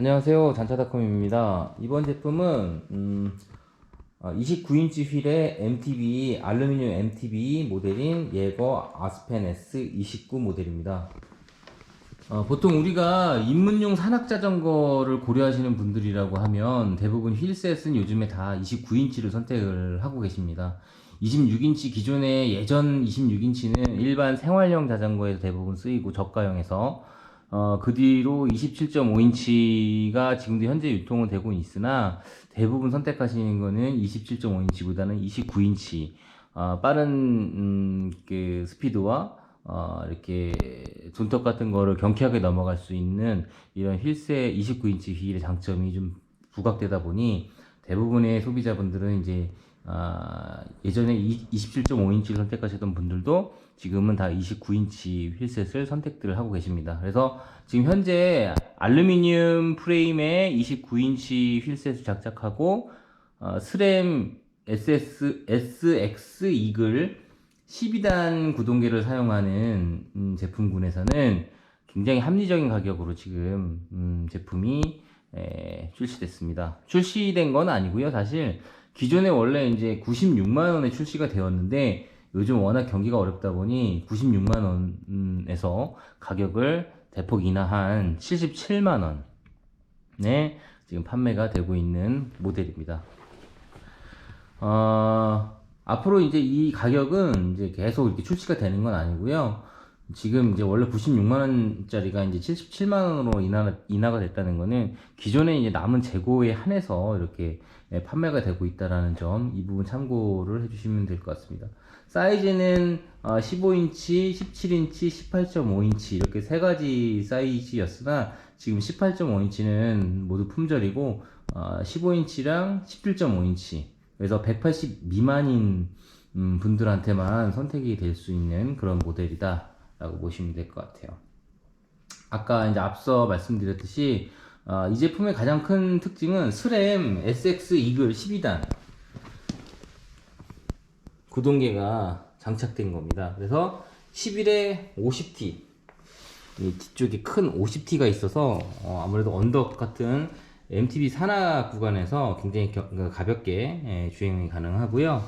안녕하세요. 잔차닷컴입니다. 이번 제품은 음, 29인치 휠의 MTB 알루미늄 MTB 모델인 예거 아스펜 S29 모델입니다. 어, 보통 우리가 입문용 산악 자전거를 고려하시는 분들이라고 하면 대부분 휠셋은 요즘에 다 29인치를 선택을 하고 계십니다. 26인치 기존의 예전 26인치는 일반 생활용 자전거에서 대부분 쓰이고 저가형에서 어, 그 뒤로 27.5인치가 지금도 현재 유통은 되고 있으나 대부분 선택하시는 거는 27.5인치보다는 29인치. 어, 빠른 음, 그 스피드와 어, 이렇게 존턱 같은 거를 경쾌하게 넘어갈 수 있는 이런 힐세 29인치 휠의 장점이 좀 부각되다 보니 대부분의 소비자분들은 이제 아, 예전에 27.5인치를 선택하셨던 분들도 지금은 다 29인치 휠셋을 선택들을 하고 계십니다. 그래서 지금 현재 알루미늄 프레임에 29인치 휠셋을 장착하고 어, 스램 SS, SX 이글 12단 구동계를 사용하는 음, 제품군에서는 굉장히 합리적인 가격으로 지금 음, 제품이 에, 출시됐습니다. 출시된 건 아니고요. 사실 기존에 원래 이제 96만 원에 출시가 되었는데 요즘 워낙 경기가 어렵다 보니 96만 원에서 가격을 대폭 인하한 77만 원에 지금 판매가 되고 있는 모델입니다. 어, 앞으로 이제 이 가격은 이제 계속 이렇게 출시가 되는 건 아니고요. 지금 이제 원래 96만 원짜리가 이제 77만 원으로 인하, 인하가 됐다는 거는 기존에 이제 남은 재고에 한해서 이렇게 예, 판매가 되고 있다라는 점 이 부분 참고를 해주시면 될 것 같습니다. 사이즈는 15인치, 17인치, 18.5인치 이렇게 세 가지 사이즈였으나 지금 18.5인치는 모두 품절이고 15인치랑 17.5인치 그래서 180 미만인 음, 분들한테만 선택이 될 수 있는 그런 모델이다 라고 보시면 될 것 같아요 아까 이제 앞서 말씀드렸듯이 어, 이 제품의 가장 큰 특징은 스램 SX 이글 12단 구동계가 장착된 겁니다 그래서 11에 50T 이 뒤쪽에 큰 50T가 있어서 어, 아무래도 언덕 같은 MTB 산악 구간에서 굉장히 겨, 그 가볍게 예, 주행이 가능하고요.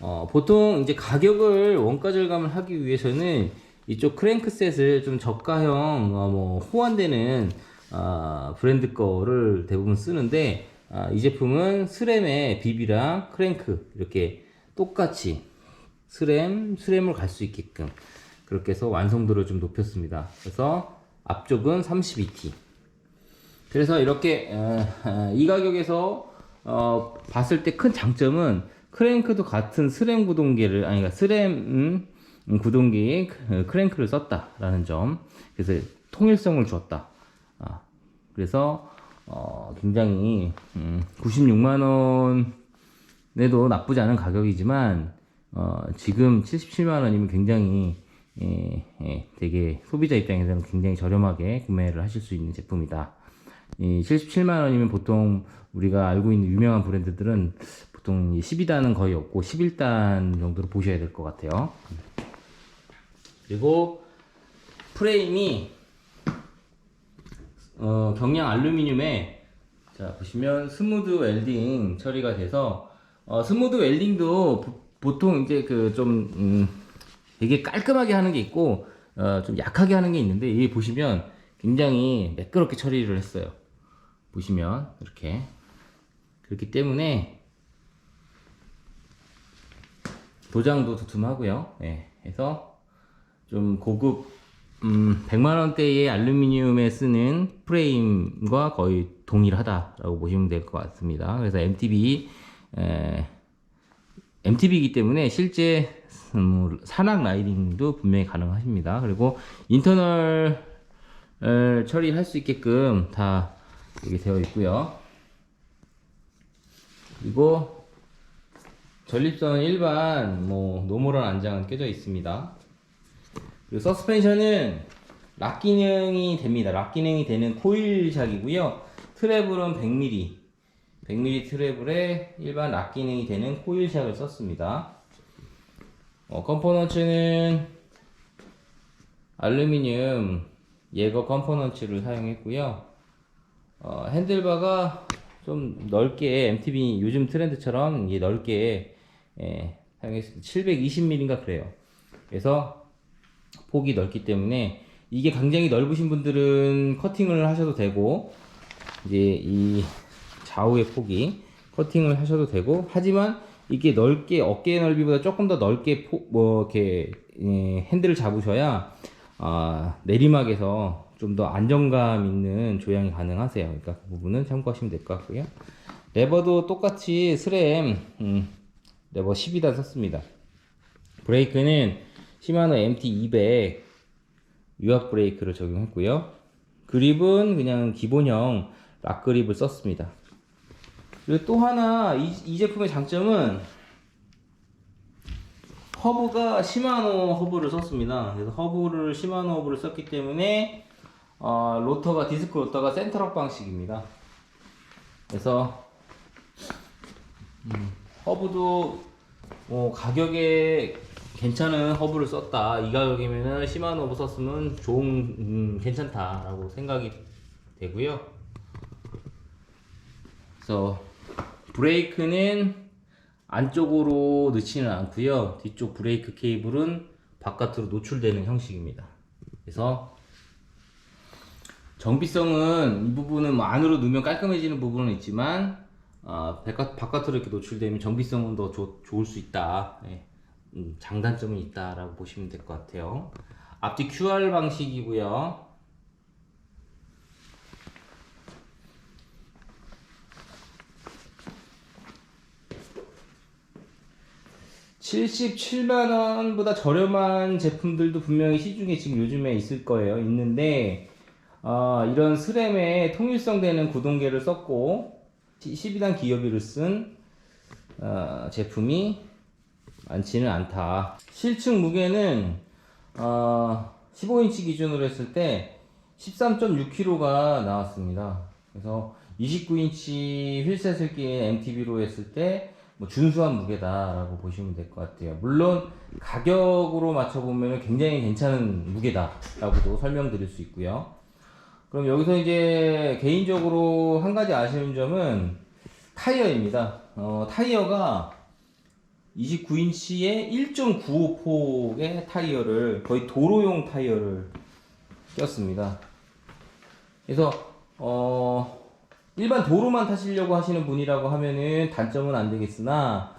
어, 보통 이제 가격을 원가 절감을 하기 위해서는 이쪽 크랭크셋을 좀 저가형 어, 뭐 호환되는 아, 브랜드 거를 대부분 쓰는데 아, 이 제품은 스램의 비비랑 크랭크 이렇게 똑같이 스램 스램을 갈 수 있게끔 그렇게 해서 완성도를 좀 높였습니다. 그래서 앞쪽은 32T 그래서 이렇게 어, 어, 이 가격에서 어, 봤을 때 큰 장점은 크랭크도 같은 스램 구동계를 아니 그러니까 스램 음, 구동계에 크랭크를 썼다라는 점 그래서 통일성을 줬다 아, 그래서 어, 굉장히 음, 96만 원에도 나쁘지 않은 가격이지만 어, 지금 77만 원이면 굉장히 예, 예, 되게 소비자 입장에서는 굉장히 저렴하게 구매를 하실 수 있는 제품이다. 이 77만 원이면 보통 우리가 알고 있는 유명한 브랜드들은 보통 12단은 거의 없고 11단 정도로 보셔야 될 것 같아요. 그리고 프레임이 어, 경량 알루미늄에 자 보시면 스무드 웰딩 처리가 돼서 어, 스무드 웰딩도 보, 보통 이제 그좀 음, 되게 깔끔하게 하는 게 있고 어, 좀 약하게 하는 게 있는데 여기 보시면 굉장히 매끄럽게 처리를 했어요. 보시면 이렇게 그렇기 때문에 도장도 두툼하고요. 예, 해서 좀 고급 음, 100만 원대의 알루미늄에 쓰는 프레임과 거의 동일하다라고 보시면 될 것 같습니다. 그래서 MTB 에, MTB이기 때문에 실제 음, 산악 라이딩도 분명히 가능하십니다. 그리고 인터널 처리할 수 있게끔 다 이렇게 되어 있고요. 그리고 전립선은 일반 뭐 노멀한 안장은 껴져 있습니다. 그리고 서스펜션은 락 기능이 됩니다. 락 기능이 되는 코일샥이고요. 트래블은 100mm, 100mm 트래블에 일반 락 기능이 되는 코일샥을 썼습니다. 어, 컴포넌츠는 알루미늄 예거 컴포넌츠를 사용했고요. 어, 핸들바가 좀 넓게 MTB 요즘 트렌드처럼 넓게 예, 사용했을 때 720mm인가 그래요. 그래서 폭이 넓기 때문에 이게 굉장히 넓으신 분들은 커팅을 하셔도 되고 이제 이 좌우의 폭이 커팅을 하셔도 되고 하지만 이게 넓게 어깨 넓이보다 조금 더 넓게 폭, 뭐 이렇게 예, 핸들을 잡으셔야 아, 내리막에서 좀 더 안정감 있는 조향이 가능하세요. 그러니까 그 부분은 참고하시면 될 것 같고요. 레버도 똑같이 스램 음, 레버 10이다 썼습니다. 브레이크는 시마노 MT200 유압 브레이크를 적용했고요. 그립은 그냥 기본형 락 그립을 썼습니다. 그리고 또 하나 이, 이 제품의 장점은 허브가 시마노 허브를 썼습니다. 그래서 허브를 시마노 허브를 썼기 때문에 어, 로터가 디스크 로터가 센터락 방식입니다. 그래서 음, 허브도 뭐 가격에 괜찮은 허브를 썼다. 이 가격이면은 시마노 허브 썼으면 좋은 음, 괜찮다라고 생각이 되고요. 그래서 브레이크는 안쪽으로 넣지는 않고요. 뒤쪽 브레이크 케이블은 바깥으로 노출되는 형식입니다. 그래서 정비성은 이 부분은 뭐 안으로 넣으면 깔끔해지는 부분은 있지만 어, 바깥, 바깥으로 이렇게 노출되면 정비성은 더 좋- 좋을 수 있다. 예. 음, 장단점은 있다라고 보시면 될 것 같아요. 앞뒤 QR 방식이고요. (77만 원보다 저렴한 제품들도 분명히 시중에 지금 요즘에 있을 거예요 있는데 아, 이런 스램에 통일성 되는 구동계를 썼고 12단 기어비를 쓴 어, 제품이 많지는 않다. 실측 무게는 어, 15인치 기준으로 했을 때 13.6kg가 나왔습니다. 그래서 29인치 휠셋을 낀 MTB로 했을 때 뭐 준수한 무게다라고 보시면 될 것 같아요. 물론 가격으로 맞춰보면 굉장히 괜찮은 무게다라고도 설명드릴 수 있고요. 그럼 여기서 이제 개인적으로 한 가지 아쉬운 점은 타이어입니다. 어, 타이어가 29인치에 1.95폭의 타이어를 거의 도로용 타이어를 꼈습니다. 그래서 어, 일반 도로만 타시려고 하시는 분이라고 하면은 단점은 안 되겠으나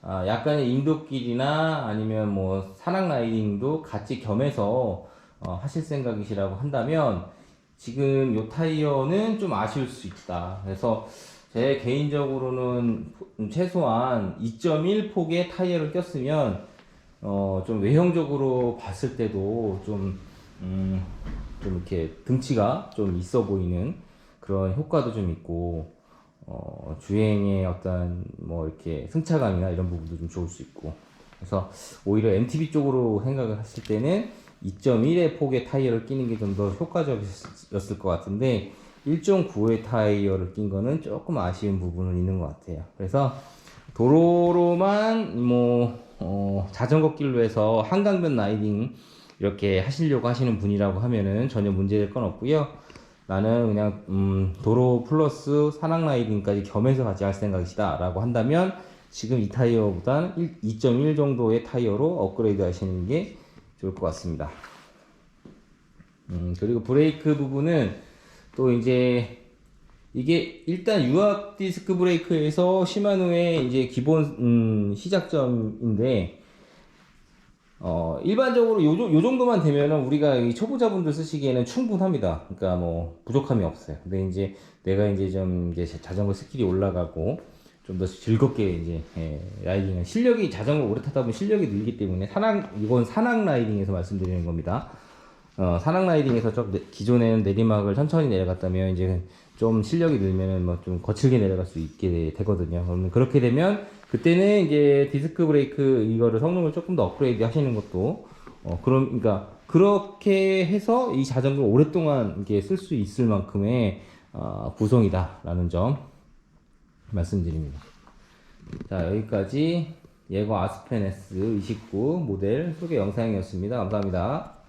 아, 약간의 인도길이나 아니면 뭐 산악 라이딩도 같이 겸해서 어, 하실 생각이시라고 한다면 지금 요 타이어는 좀 아쉬울 수 있다. 그래서 제 개인적으로는 최소한 2.1 폭의 타이어를 꼈으면 어, 좀 외형적으로 봤을 때도 좀, 음, 좀 이렇게 등치가 좀 있어 보이는 그런 효과도 좀 있고, 어, 주행의 어떤 뭐 이렇게 승차감이나 이런 부분도 좀 좋을 수 있고. 그래서 오히려 MTB 쪽으로 생각을 했을 때는 2.1의 폭의 타이어를 끼는 게 좀 더 효과적이었을 것 같은데 1.9의 타이어를 낀 거는 조금 아쉬운 부분은 있는 것 같아요. 그래서 도로로만 뭐 어, 자전거 길로 해서 한강변 라이딩 이렇게 하시려고 하시는 분이라고 하면은 전혀 문제될 건 없고요. 나는 그냥 음, 도로 플러스 산악 라이딩까지 겸해서 같이 할 생각이시다라고 한다면 지금 이 타이어보단 2.1 정도의 타이어로 업그레이드 하시는 게 좋을 것 같습니다. 음, 그리고 브레이크 부분은 또 이제 이게 일단 유압 디스크 브레이크에서 시마노의 이제 기본 음, 시작점인데 어, 일반적으로 요, 요 정도만 되면은 우리가 이 초보자분들 쓰시기에는 충분합니다. 그러니까 뭐 부족함이 없어요. 근데 이제 내가 이제 좀 이제 자전거 스킬이 올라가고 좀 더 즐겁게 이제 예, 라이딩을 실력이 자전거 오래 타다 보면 실력이 늘기 때문에 산악 이건 산악 라이딩에서 말씀드리는 겁니다. 어, 산악 라이딩에서 좀 내- 기존에는 내리막을 천천히 내려갔다면 이제 좀 실력이 늘면은 뭐 좀 거칠게 내려갈 수 있게 되거든요. 그러면 그렇게 되면 그때는 이제 디스크 브레이크 이거를 성능을 조금 더 업그레이드 하시는 것도 어 그럼 그러니까 그렇게 해서 이 자전거 를 오랫동안 이게 쓸 수 있을 만큼의 어, 구성이다라는 점 말씀드립니다. 자 여기까지 예거 S 29 모델 소개 영상이었습니다. 감사합니다.